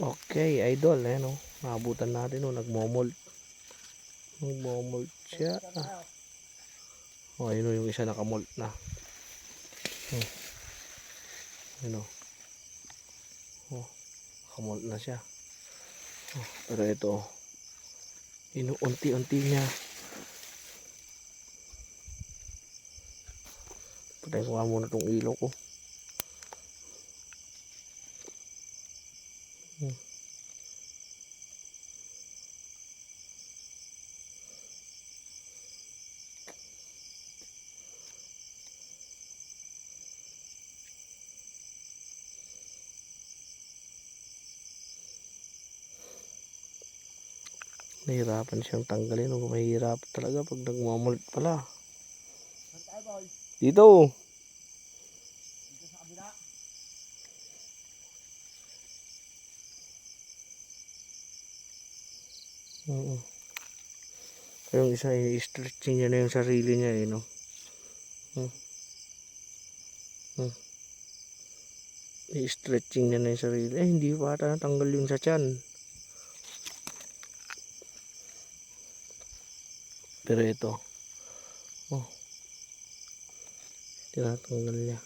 Okay, idol. Ayan o. Nakabutan natin o. Nagmomolt. Nagmomolt siya. O, ayun o. Yung isa nakamolt na. Hmm. Ayun o. O. Nakamolt na siya. O, pero ito o. Inuunti-unti niya. Patay ko nga muna tong ilaw ko. Nahirapan siyang tanggalin. Mahirap talaga pag nagmamolt pala. Dito. Oo. Yung isa, i-stretching niya na yung sarili niya, eh, no? Hmm. Hmm. I-stretching niya na yung sarili. Eh, hindi pa ata natanggal yung sa tiyan. Pero ito. Oh. Tinatanggal niya.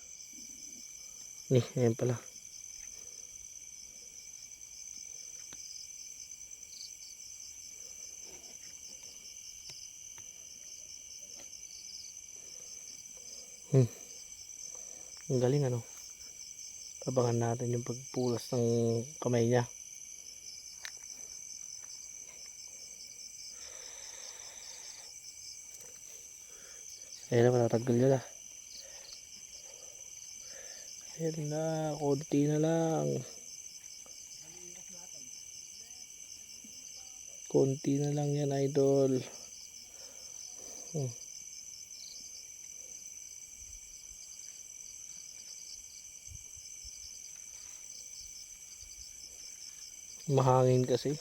Ni, ayan pala. Hmm. Ang galing ano. Abangan natin yung pagpulas ng kamay niya. Ayan na, matatanggal niya na. Ayan na, konti na lang. Konti na lang yan, idol. Hmm. Mahangin kasi.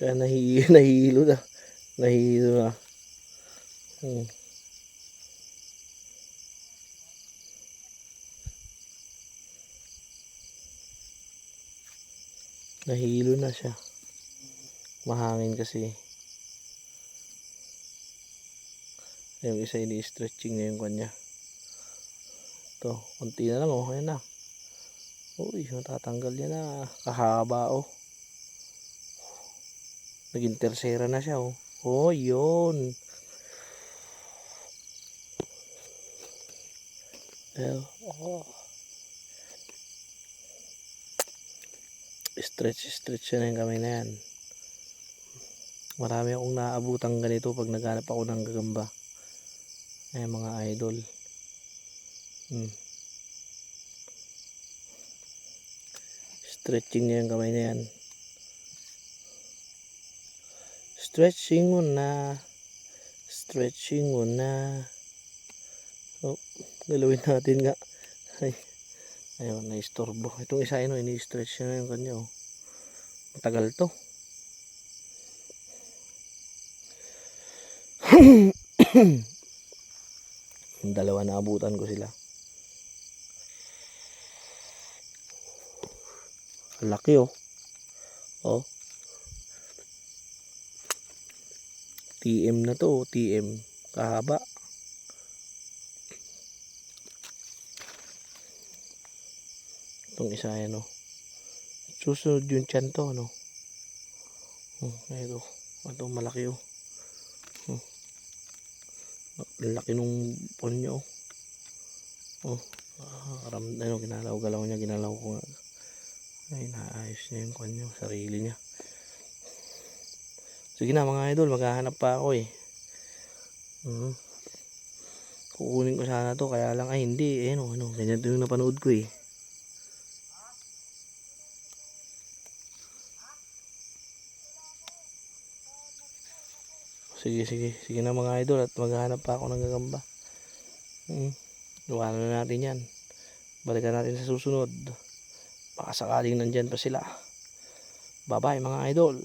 Kaya nahi nahihilo na. Nahihilo na. Hmm. Nahihilo na siya. Mahangin kasi. Yung isa ini-stretching niya yung kanya. Ito, konti na lang oh. Ayan na. Uy, matatanggal niya na. Kahaba oh. Naging tersera na siya oh. Oh, yun. Ayan. Oh. Stretch, stretch na yung kamay na yan. Marami akong naabutang ganito pag naghanap ako ng gagamba. Ayan mga idol. Hmm. Stretching niya yung kamay na yan. Stretching mo na. Stretching mo na. Oh, galawin natin nga. Ay. Ayun, naistorbo. Itong isa yun, ini-stretch na yung kanya. Oh. Matagal to. Dalawa na abutan ko sila. Ang Laki oh. Oh. TM na to, oh, TM. Kahaba. Itong isa yan oh. Susunod yung tiyan to, no? Oh, ito. Ito, malaki oh. oh. Laki nung pon niya oh. Oh. Ah, aram, ano, ginalaw-galaw niya, ginalaw ko nga. Ay, naayos niya yung kanya, sarili niya. Sige na mga idol, maghahanap pa ako eh. Hmm. Kukunin ko sana to, kaya lang ay hindi. Eh, ano, ano, ganyan yung napanood ko eh. Sige, sige. Sige na mga idol at maghahanap pa ako ng gagamba. Hmm. Iwanan na natin yan. Balikan natin sa susunod. Baka sakaling nandyan pa sila. Bye-bye mga idol.